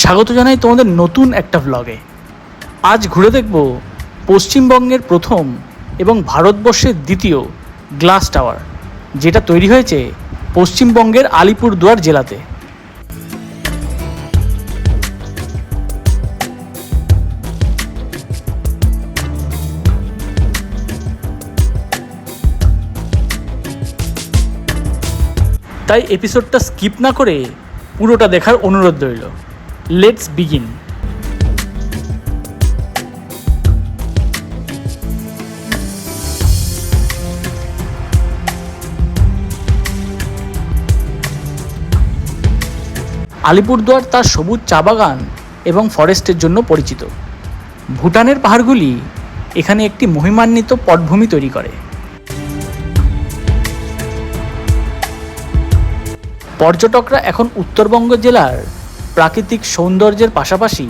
স্বাগত জানাই তোমাদের নতুন একটা ব্লগে আজ ঘুরে দেখব পশ্চিমবঙ্গের প্রথম এবং ভারতবর্ষের দ্বিতীয় গ্লাস টাওয়ার যেটা তৈরি হয়েছে পশ্চিমবঙ্গের আলিপুরদুয়ার জেলাতে। তাই এপিসোডটা স্কিপ না করে পুরোটা দেখার অনুরোধ রইল। লেটস বিগিন আলিপুরদুয়ার তার সবুজ চা বাগান এবং ফরেস্টের জন্য পরিচিত। ভুটানের পাহাড়গুলি এখানে একটি মহিমান্বিত পটভূমি তৈরি করে। পর্যটকরা এখন উত্তরবঙ্গ জেলার প্রাকৃতিক সৌন্দর্যের পাশাপাশি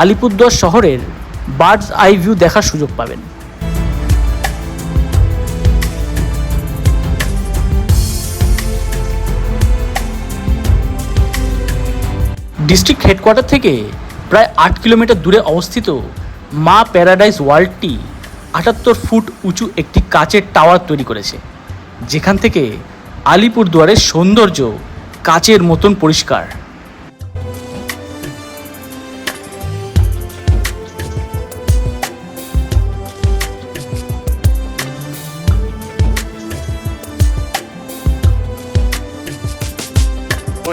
আলিপুরদুয়ার শহরের বার্ডস আই ভিউ দেখার সুযোগ পাবেন। ডিস্ট্রিক্ট হেডকোয়ার্টার থেকে প্রায় আট কিলোমিটার দূরে অবস্থিত মা প্যারাডাইস ওয়ার্ল্ডটি আটাত্তর ফুট উঁচু একটি কাচের টাওয়ার তৈরি করেছে, যেখান থেকে আলিপুরদুয়ারের সৌন্দর্য কাচের মতন পরিষ্কার।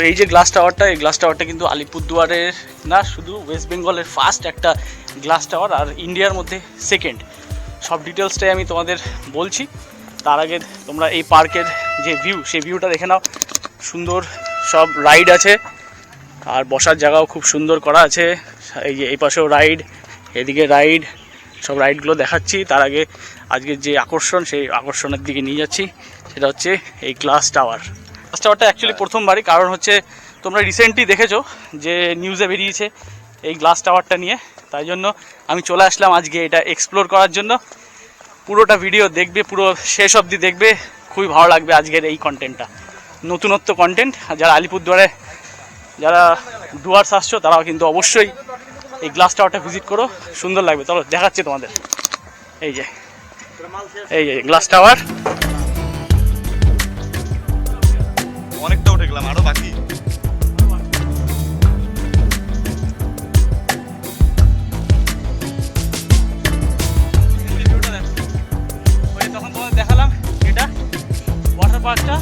এই যে গ্লাস টাওয়ারটা এই গ্লাস টাওয়ারটা কিন্তু আলিপুরদুয়ারের না, শুধু ওয়েস্ট বেঙ্গলের ফার্স্ট একটা গ্লাস টাওয়ার আর ইন্ডিয়ার মধ্যে সেকেন্ড সব ডিটেলসটাই আমি তোমাদের বলছি। তার আগে তোমরা এই পার্কের যে ভিউ সেই ভিউটা দেখে নাও। সুন্দর সব রাইড আছে। আর বসার জায়গাও খুব সুন্দর করা আছে। এই যে এই পাশেও রাইড এদিকে রাইড সব রাইডগুলো দেখাচ্ছি। তার আগে আজকের যে আকর্ষণ, সেই আকর্ষণের দিকে নিয়ে যাচ্ছি। সেটা হচ্ছে এই গ্লাস টাওয়ার গ্লাস টাওয়ারটা অ্যাকচুয়ালি প্রথমবারই। কারণ হচ্ছে তোমরা রিসেন্টলি দেখেছ যে নিউজে বেরিয়েছে এই গ্লাস টাওয়ারটা নিয়ে। তাই জন্য আমি চলে আসলাম আজকে এটা এক্সপ্লোর করার জন্য। পুরোটা ভিডিও দেখবে, পুরো শেষ অবধি দেখবে। খুবই ভালো লাগবে আজকের এই কন্টেন্টটা নতুনত্ব কন্টেন্ট আর যারা আলিপুরদুয়ারে, যারা ডুয়ার্স আসছো, তারাও কিন্তু অবশ্যই এই গ্লাস টাওয়ারটা ভিজিট করো। সুন্দর লাগবে। চলো, দেখাচ্ছি তোমাদের। এই যে এই যে গ্লাস টাওয়ার অনেকটা উঠে গেলাম আরও বাকি। তখন তোমাদের দেখালাম এটা ওয়াটার পার্কটা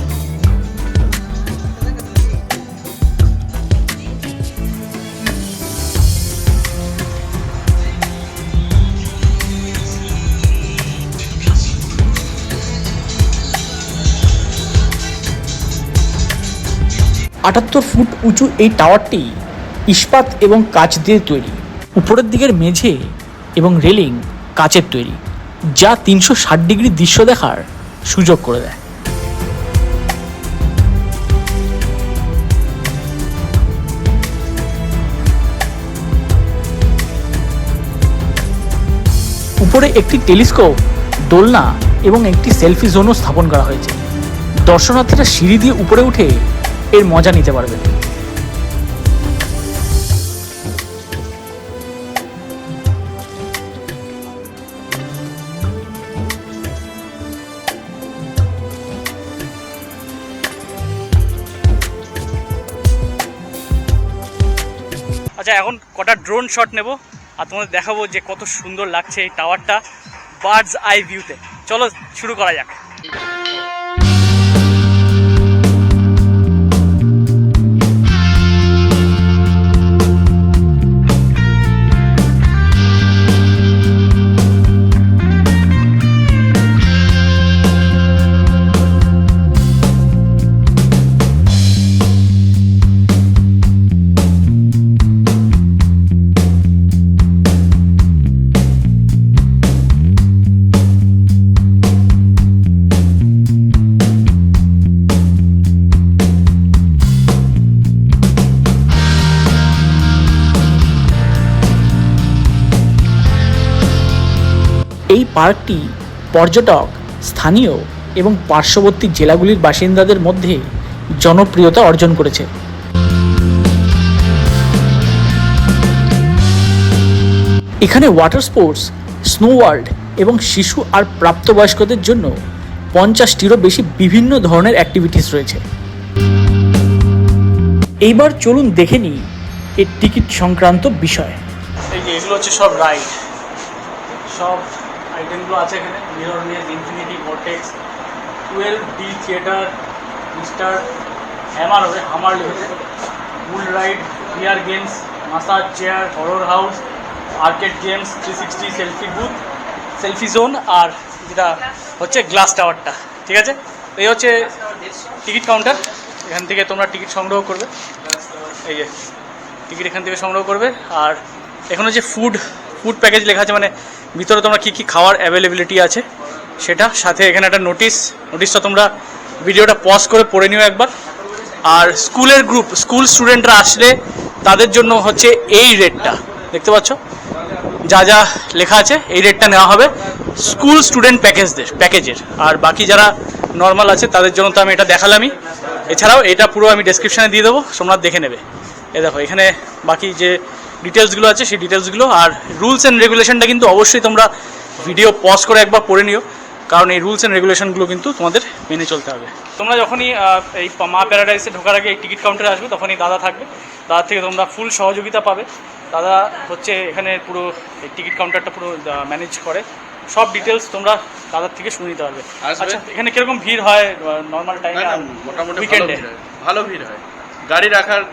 আটাত্তর ফুট উঁচু এই টাওয়ারটি ইস্পাত এবং কাচ দিয়ে তৈরি। উপরের দিকের মেঝে এবং রেলিং কাচের তৈরি, যা তিনশো ষাট ডিগ্রি দৃশ্য দেখার সুযোগ করে দেয়। উপরে একটি টেলিস্কোপ, দোলনা এবং একটি সেলফি জোনও স্থাপন করা হয়েছে। দর্শনার্থীরা সিঁড়ি দিয়ে উপরে উঠে এর মজা নিতে পারবেন আচ্ছা এখন কটা ড্রোন শট নেব, আর তোমাদের দেখাবো যে কত সুন্দর লাগছে এই টাওয়ারটা বার্ডস আই ভিউতে চলো, শুরু করা যাক। পার্কটি পর্যটক, স্থানীয় এবং পার্শ্ববর্তী জেলাগুলির বাসিন্দাদের মধ্যে জনপ্রিয়তা অর্জন করেছে। এখানে ওয়াটার স্পোর্টস স্নো ওয়ার্ল্ড এবং শিশু আর প্রাপ্তবয়স্কদের জন্য পঞ্চাশটিরও বেশি বিভিন্ন ধরনের অ্যাক্টিভিটিস রয়েছে। এইবার চলুন দেখে নিই এর টিকিট সংক্রান্ত বিষয়। এগুলো হচ্ছে সব রাইড সব আইটেমগুলো আছে এখানে। Maze infinity vortex twelve D theatre mister hammer হবে হামার লিখেছে bull ride VR games massage chair horror house arcade games three sixty selfie booth selfie zone আর যেটা হচ্ছে গ্লাস টাওয়ারটা ঠিক আছে? এই হচ্ছে টিকিট কাউন্টার এখান থেকে তোমরা টিকিট সংগ্রহ করবে। এই যে টিকিট এখান থেকে সংগ্রহ করবে। আর এখানে যে ফুড ফুড প্যাকেজ লেখা আছে মানে ভিতরে তোমরা কী কী খাওয়ার অ্যাভেলেবিলিটি আছে সেটা, সাথে এখানে একটা নোটিশ নোটিশটা তোমরা ভিডিওটা পজ করে পড়ে নিও একবার। আর স্কুলের গ্রুপ স্কুল স্টুডেন্টরা আসলে তাদের জন্য হচ্ছে এই রেটটা দেখতে পাচ্ছ? যা যা লেখা আছে, এই রেটটা নেওয়া হবে স্কুল স্টুডেন্ট প্যাকেজদের প্যাকেজের আর বাকি যারা নর্মাল আছে, তাদের জন্য তো আমি এটা দেখালামই। এছাড়াও এটা পুরো আমি ডেসক্রিপশানে দিয়ে দেবো, তোমরা দেখে নেবে। এ দেখো, এখানে বাকি যে ডিটেলসগুলো আছে সেই ডিটেলসগুলো আর রুলস অ্যান্ড রেগুলেশনটা কিন্তু অবশ্যই তোমরা ভিডিও পজ করে একবার পড়ে নিও কারণ এই রুলস অ্যান্ড রেগুলেশনগুলো কিন্তু তোমাদের মেনে চলতে হবে। তোমরা যখনই এই মা প্যারাডাইসে ঢোকার আগে এই টিকিট কাউন্টারে আসবে তখনই দাদা থাকবে। দাদার থেকে তোমরা ফুল সহযোগিতা পাবে। দাদা হচ্ছে এখানে পুরো এই টিকিট কাউন্টারটা পুরো ম্যানেজ করে। সব ডিটেলস তোমরা দাদার থেকে শুনে নিতে পারবে। আচ্ছা এখানে কীরকম ভিড় হয় নর্মাল টাইমে মোটামুটি উইকেন্ডে ভালো ভিড় হয়। গাড়ি রাখার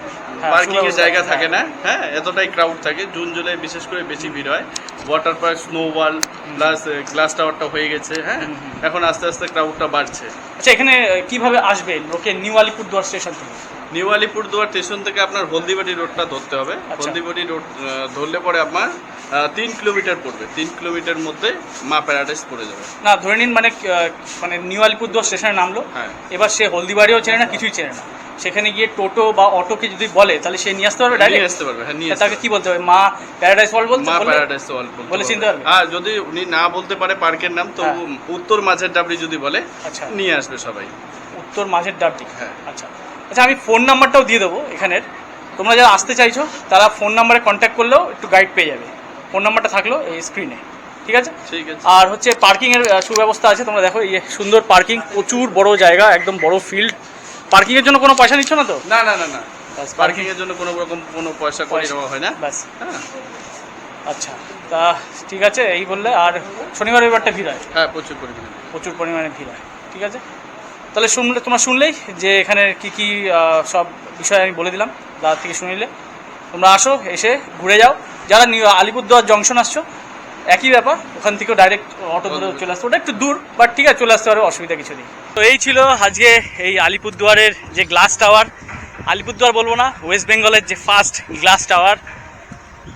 হ্যাঁ, পার্কিং এর জায়গা হ্যাঁ। থাকে না হ্যাঁ এতটাই ক্রাউড থাকে। জুন জুলাই বিশেষ করে বেশি ভিড় হয়। Water park snow wall plus glass টাওয়ারটা হয়ে গেছে হ্যাঁ। এখন আস্তে আস্তে ক্রাউডটা বাড়ছে। আচ্ছা এখানে কীভাবে আসবেন লোকে নিউ আলিপুরদুয়ার স্টেশন থেকে? নিউ আলিপুরদুয়ার স্টেশন থেকে আপনার হলদিবাড়ি রোডটা ধরতে হবে আচ্ছা। হলদিবাড়ি রোড ধরলে পরে আপনার তিন কিলোমিটার পড়বে তিন কিলোমিটার মধ্যে মা প্যারাডাইস পড়ে যাবে না ধরে নিন মানে মানে নিউ আলিপুরদুয়ার স্টেশনে নামলো হ্যাঁ। এবার সে হলদিবাড়িও চেনে না কিছুই চেনে না সেখানে গিয়ে টোটো বা অটোকে যদি বলে তাহলে সে নিয়ে আসতে পারবে নিয়ে আসতে পারবে হ্যাঁ নিয়ে তাকে কি বলতে হবে মা প্যারাডাইস ওয়ার্ল্ড বলতে মা? প্যারাডাইস ওয়াল বলে চিনতে পারবে? হ্যাঁ যদি উনি না বলতে পারে পার্কের নাম তো হ্যাঁ। উত্তর মাঝের ডাবলি যদি বলে আচ্ছা। নিয়ে আসবে সবাই উত্তর মাঝের ডাবটি হ্যাঁ। আচ্ছা আচ্ছা আমি ফোন নাম্বারটাও দিয়ে দেবো এখানের। তোমরা যারা আসতে চাইছো তারা ফোন নাম্বারে কন্ট্যাক্ট করলেও একটু গাইড পেয়ে যাবে। ফোন নাম্বারটা থাকল এই স্ক্রিনে ঠিক আছে? ঠিক আছে। আর হচ্ছে পার্কিংয়ের সুব্যবস্থা আছে। তোমরা দেখো এই সুন্দর পার্কিং প্রচুর বড় জায়গা একদম বড় ফিল্ড পার্কিংয়ের জন্য কোনো পয়সা নিচ্ছ না তো? না না না না। পার্কিং এর জন্য কোনো রকম কোনো পয়সা করে। দেওয়া হয় না। ব্যাস। হ্যাঁ। আচ্ছা তা ঠিক আছে এই বললে। আর শনিবার রবিবারটা ভিড় হয়? হ্যাঁ প্রচুর পরিমাণে প্রচুর পরিমাণে ভিড় হয়। ঠিক আছে? তাহলে শুনলে তোমরা শুনলেই যে এখানে কি কি সব বিষয় আমি বলে দিলাম দাদার থেকে শুনিলে তোমরা আসো এসে ঘুরে যাও। যারা নিউ আলিপুরদুয়ার জংশন আসছো একই ব্যাপার ওখান থেকেও ডাইরেক্ট অটো ধরে চলে আসতে ওটা একটু দূর বাট ঠিক আছে চলে আসতে পারবে অসুবিধা কিছু নেই। তো এই ছিল আজকে এই আলিপুরদুয়ারের যে গ্লাস টাওয়ার আলিপুরদুয়ার বলব না ওয়েস্ট বেঙ্গলের যে ফার্স্ট গ্লাস টাওয়ার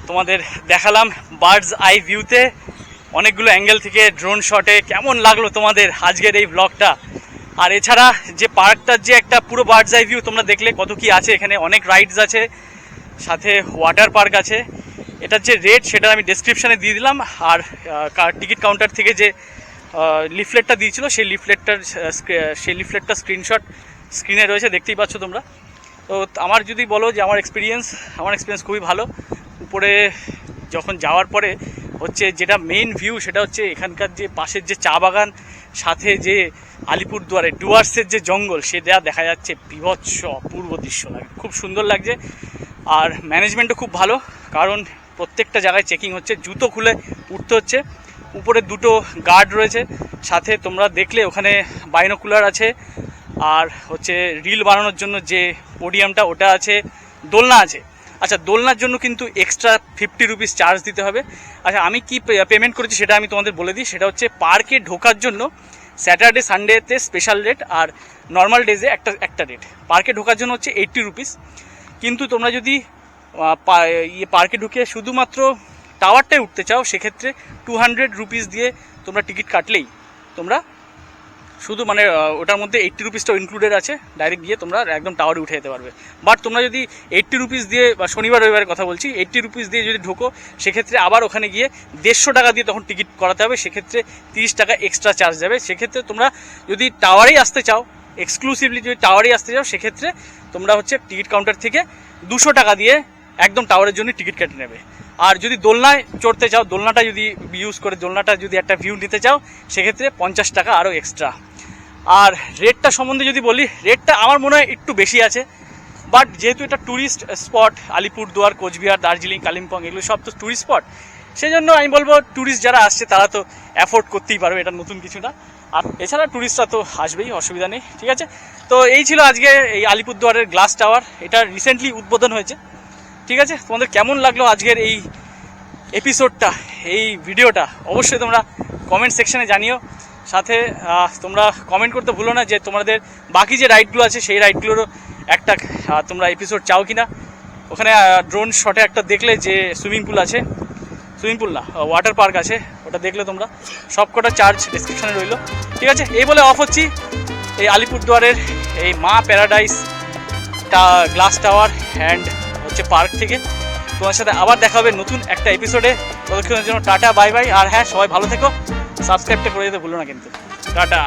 তোমাদের দেখালাম বার্ডস আই ভিউতে অনেকগুলো অ্যাঙ্গেল থেকে ড্রোন শটে কেমন লাগল তোমাদের আজকের এই ব্লগটা আর এছাড়া যে পার্কটার যে একটা পুরো বার্ডস আই ভিউ তোমরা দেখলে, কত কি আছে, এখানে অনেক রাইডস আছে, সাথে ওয়াটার পার্ক আছে। এটার যে রেট সেটা আমি ডেসক্রিপশানে দিয়ে দিলাম, আর টিকিট কাউন্টার থেকে যে লিফলেটটা দিয়েছিল, সেই লিফলেটটার সেই লিফলেটটা স্ক্রিনশট স্ক্রিনে রয়েছে, দেখতেই পাচ্ছ তোমরা। তো আমার যদি বলো যে আমার এক্সপিরিয়েন্স আমার এক্সপিরিয়েন্স খুবই ভালো। উপরে যখন যাওয়ার পরে হচ্ছে যেটা মেইন ভিউ সেটা হচ্ছে এখানকার যে পাশের যে চা বাগান সাথে যে আলিপুরদুয়ারে ডুয়ার্সের যে জঙ্গল, সে সেটা দেখা যাচ্ছে বিভৎস অপূর্ব দৃশ্য লাগে। খুব সুন্দর লাগছে। আর ম্যানেজমেন্টও খুব ভালো, কারণ প্রত্যেকটা জায়গায় চেকিং হচ্ছে, জুতো খুলে উঠতে হচ্ছে। উপরে দুটো গার্ড রয়েছে। সাথে তোমরা দেখলে ওখানে বাইনোকুলার আছে, আর হচ্ছে রিল বানানোর জন্য যে পোডিয়ামটা ওটা আছে, দোলনা আছে। আচ্ছা দোলনার জন্য কিন্তু এক্সট্রা ফিফটি রুপিস চার্জ দিতে হবে। আচ্ছা আমি কি পেমেন্ট করেছি সেটা আমি তোমাদের বলে দিই। সেটা হচ্ছে পার্কে ঢোকার জন্য স্যাটারডে সানডেতে স্পেশাল রেট আর নর্মাল ডেজে একটা একটা রেট পার্কে ঢোকার জন্য হচ্ছে এইট্টি রুপিস কিন্তু তোমরা যদি ইয়ে পার্কে ঢুকে শুধুমাত্র টাওয়ারটায় উঠতে চাও, সেক্ষেত্রে টু হান্ড্রেড রুপিস দিয়ে তোমরা টিকিট কাটলেই তোমরা শুধু মানে ওটার মধ্যে এইট্টি রুপিসটাও ইনক্লুডেড আছে। ডাইরেক্ট গিয়ে তোমরা একদম টাওয়ারে উঠে যেতে পারবে। বাট তোমরা যদি এইট্টি রুপিস দিয়ে, বা শনিবার, রবিবারের কথা বলছি এইট্টি রুপিস দিয়ে যদি ঢোকো, সেক্ষেত্রে আবার ওখানে গিয়ে দেড়শো টাকা দিয়ে তখন টিকিট করাতে হবে। সেক্ষেত্রে তিরিশ টাকা এক্সট্রা চার্জ যাবে। সেক্ষেত্রে তোমরা যদি টাওয়ারেই আসতে চাও এক্সক্লুসিভলি যদি টাওয়ারেই আসতে চাও, সেক্ষেত্রে তোমরা হচ্ছে টিকিট কাউন্টার থেকে দুশো টাকা দিয়ে একদম টাওয়ারের জন্য টিকিট কেটে নেবে। আর যদি দোলনায় চড়তে চাও, দোলনাটা যদি ইউজ করে, দোলনাটা যদি একটা ভিউ নিতে চাও, সেক্ষেত্রে পঞ্চাশ টাকা আরও এক্সট্রা আর রেটটা সম্বন্ধে যদি বলি রেটটা আমার মনে হয় একটু বেশি আছে বাট যেহেতু এটা ট্যুরিস্ট স্পট আলিপুরদুয়ার, কোচবিহার, দার্জিলিং, কালিম্পং, এগুলো সব তো ট্যুরিস্ট স্পট সেই জন্য আমি বলব ট্যুরিস্ট যারা আসছে, তারা তো অ্যাফোর্ড করতেই পারবে, এটা নতুন কিছু না। আর এছাড়া ট্যুরিস্টরা তো আসবেই, অসুবিধা নেই, ঠিক আছে? তো এই ছিল আজকে এই আলিপুরদুয়ারের গ্লাস টাওয়ার এটা রিসেন্টলি উদ্বোধন হয়েছে। ঠিক আছে? তোমাদের কেমন লাগল আজকের এই এপিসোডটা এই ভিডিওটা অবশ্যই তোমরা কমেন্ট সেকশানে জানিও। সাথে তোমরা কমেন্ট করতে ভুলো না যে তোমাদের বাকি যে রাইডগুলো আছে, সেই রাইডগুলোরও একটা তোমরা এপিসোড চাও কি না ওখানে ড্রোন শটে একটা দেখলে যে সুইমিং পুল আছে। সুইমিং পুল না ওয়াটার পার্ক আছে। ওটা দেখলে তোমরা। সব কটা চার্জ ডিসক্রিপশনে রইল। ঠিক আছে? এই বলে অফ হচ্ছি। এই আলিপুরদুয়ারের এই মা প্যারাডাইস টা গ্লাস টাওয়ার অ্যান্ড হচ্ছে পার্ক থেকে। তোমার সাথে আবার দেখা হবে নতুন একটা এপিসোডে ততক্ষণের জন্য টাটা, বাই বাই, আর হ্যাঁ সবাই ভালো থেকো। সাবস্ক্রাইবটা করে দিতে ভুলো না কিন্তু। টাটা।